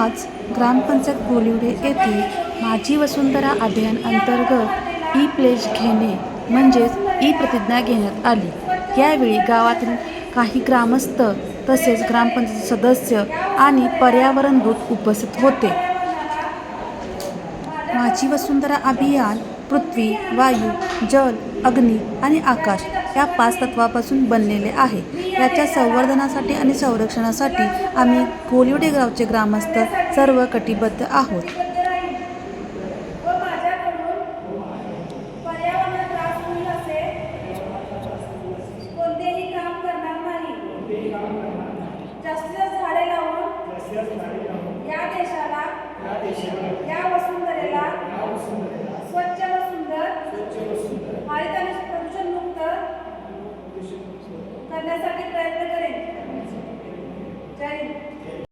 आज ग्रामपंचायत कोलिवडे येथे माझी वसुंधरा अभियान अंतर्गत ई प्लेज घेणे म्हणजेच ई प्रतिज्ञा घेण्यात आली. यावेळी गावातील काही ग्रामस्थ तसेच ग्रामपंचायत सदस्य आणि पर्यावरण दूत उपस्थित होते. माझी वसुंधरा अभियान पृथ्वी वायू जल अग्नी आणि आकाश या पाच तत्वापासून बनलेले आहे. याच्या संवर्धनासाठी आणि संरक्षणासाठी आम्ही कोलिवडे गावचे ग्रामस्थ सर्व कटिबद्ध आहोत. या देशाला या करण्यासाठी प्रयत्न